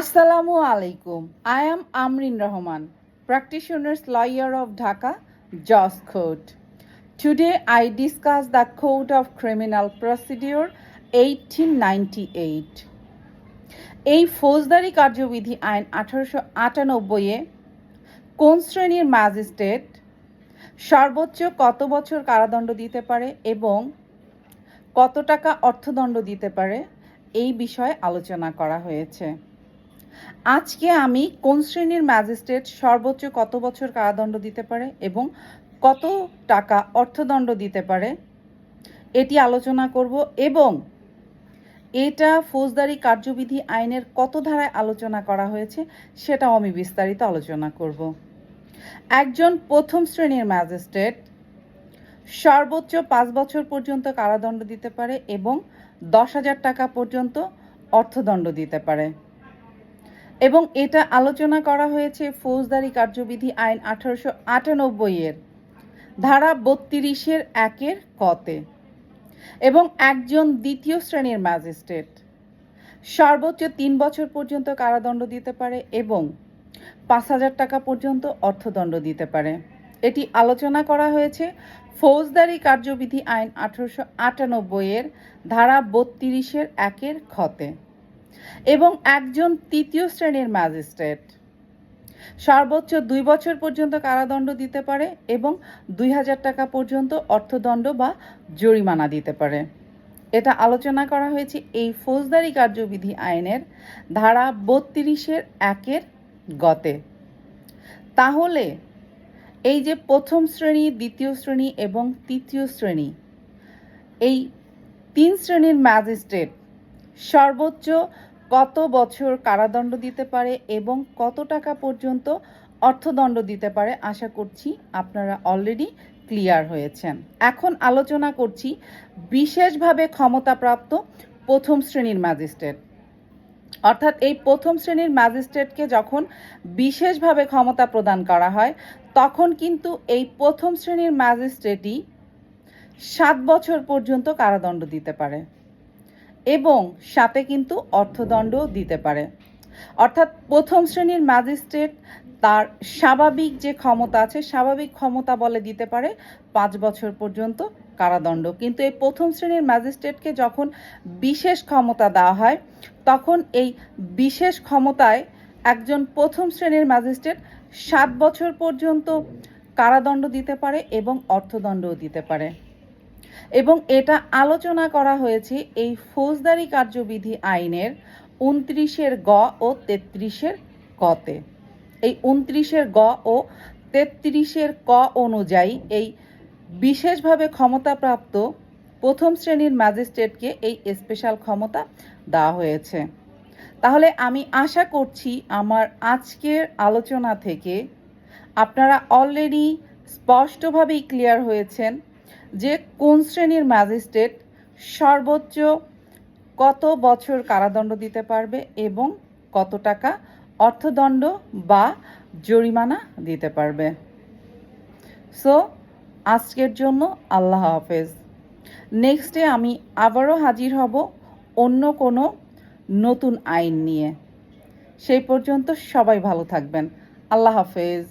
আসসালামু আলাইকুম। I am Amrin Rahman practitioners lawyer of Dhaka জজ court today I discuss the court of criminal procedure eighteen এই ফৌজদারি কার্যবিধি আইন আঠারোশো আটানব্বইয়ে কোন শ্রেণির ম্যাজিস্ট্রেট সর্বোচ্চ কত বছর কারাদণ্ড দিতে পারে এবং কত টাকা অর্থদণ্ড দিতে পারে, এই বিষয়ে আলোচনা করা হয়েছে। আজকে আমি কোন শ্রেণির ম্যাজিস্ট্রেট সর্বোচ্চ কত বছর কারাদণ্ড দিতে পারে এবং কত টাকা অর্থদণ্ড দিতে পারে, এটি আলোচনা করব এবং এটা ফৌজদারি কার্যবিধি আইনের কত ধারায় আলোচনা করা হয়েছে সেটাও আমি বিস্তারিত আলোচনা করব। একজন প্রথম শ্রেণির ম্যাজিস্ট্রেট সর্বোচ্চ পাঁচ বছর পর্যন্ত কারাদণ্ড দিতে পারে এবং দশ হাজার টাকা পর্যন্ত অর্থদণ্ড দিতে পারে। এবং এটা আলোচনা করা হয়েছে ফৌজদারি কার্যবিধি আইন আঠারোশো আটানব্বই এর, ধারা বত্রিশের একের কতে, এবং একজন দ্বিতীয় শ্রেণির ম্যাজিস্ট্রেট। সর্বোচ্চ তিন বছর পর্যন্ত কারাদণ্ড দিতে পারে এবং পাঁচ হাজার টাকা পর্যন্ত অর্থদণ্ড দিতে পারে। এটি আলোচনা করা হয়েছে ফৌজদারি কার্যবিধি আইন আঠারোশো আটানব্বই এর, ধারা বত্রিশের একের খতে এবং একজন তৃতীয় শ্রেণির ম্যাজিস্ট্রেট। সর্বোচ্চ দুই বছর পর্যন্ত কারাদণ্ড দিতে পারে এবং দুই হাজার টাকা পর্যন্ত অর্থদণ্ড বা জরিমানা দিতে পারে। এটা আলোচনা করা হয়েছে এই ফৌজদারি কার্যবিধি আইনের ধারা বত্রিশের একের গতে। তাহলে এই যে প্রথম শ্রেণি, দ্বিতীয় শ্রেণি এবং তৃতীয় শ্রেণি, এই তিন শ্রেণির ম্যাজিস্ট্রেট সর্বোচ্চ কত বছর কারাদণ্ড দিতে পারে এবং কত টাকা পর্যন্ত অর্থদণ্ড দিতে পারে আশা করছি আপনারা অলরেডি ক্লিয়ার হয়েছেন। এখন আলোচনা করছি বিশেষভাবে ক্ষমতাপ্রাপ্ত প্রথম শ্রেণির ম্যাজিস্ট্রেট অর্থাৎ এই প্রথম শ্রেণির ম্যাজিস্ট্রেটকে যখন বিশেষভাবে ক্ষমতা প্রদান করা হয়, তখন কিন্তু এই প্রথম শ্রেণির ম্যাজিস্ট্রেটই সাত বছর পর্যন্ত কারাদণ্ড দিতে পারে। এবং সাথে কিন্তু অর্থদণ্ডও দিতে পারে। অর্থাৎ প্রথম শ্রেণির ম্যাজিস্ট্রেট তার স্বাভাবিক যে ক্ষমতা আছে, স্বাভাবিক ক্ষমতা বলে দিতে পারে পাঁচ বছর পর্যন্ত কারাদণ্ড। কিন্তু এই প্রথম শ্রেণির ম্যাজিস্ট্রেটকে যখন বিশেষ ক্ষমতা দেওয়া হয়, তখন এই বিশেষ ক্ষমতায় একজন প্রথম শ্রেণির ম্যাজিস্ট্রেট সাত বছর পর্যন্ত কারাদণ্ড দিতে পারে এবং অর্থদণ্ডও দিতে পারে। এবং এটা আলোচনা করা হয়েছে এই ফৌজদারি কার্যবিধি আইনের উনত্রিশের গ ও তেত্রিশের কতে। এই উনত্রিশের গ ও তেত্রিশের ক অনুযায়ী এই বিশেষভাবে ক্ষমতাপ্রাপ্ত প্রথম শ্রেণির ম্যাজিস্ট্রেটকে এই স্পেশাল ক্ষমতা দেওয়া হয়েছে। তাহলে আমি আশা করছি আমার আজকের আলোচনা থেকে আপনারা অলরেডি স্পষ্টভাবেই ক্লিয়ার হয়েছেন। যে কোন শ্রেণির ম্যাজিস্ট্রেট সর্বোচ্চ কত বছর কারাদণ্ড দিতে পারবে এবং কত টাকা অর্থদণ্ড বা জরিমানা দিতে পারবে। সো আজকের জন্য আল্লাহ হাফেজ। নেক্সটে আমি আবারও হাজির হব অন্য কোনো নতুন আইন নিয়ে। সেই পর্যন্ত সবাই ভালো থাকবেন। আল্লাহ হাফেজ।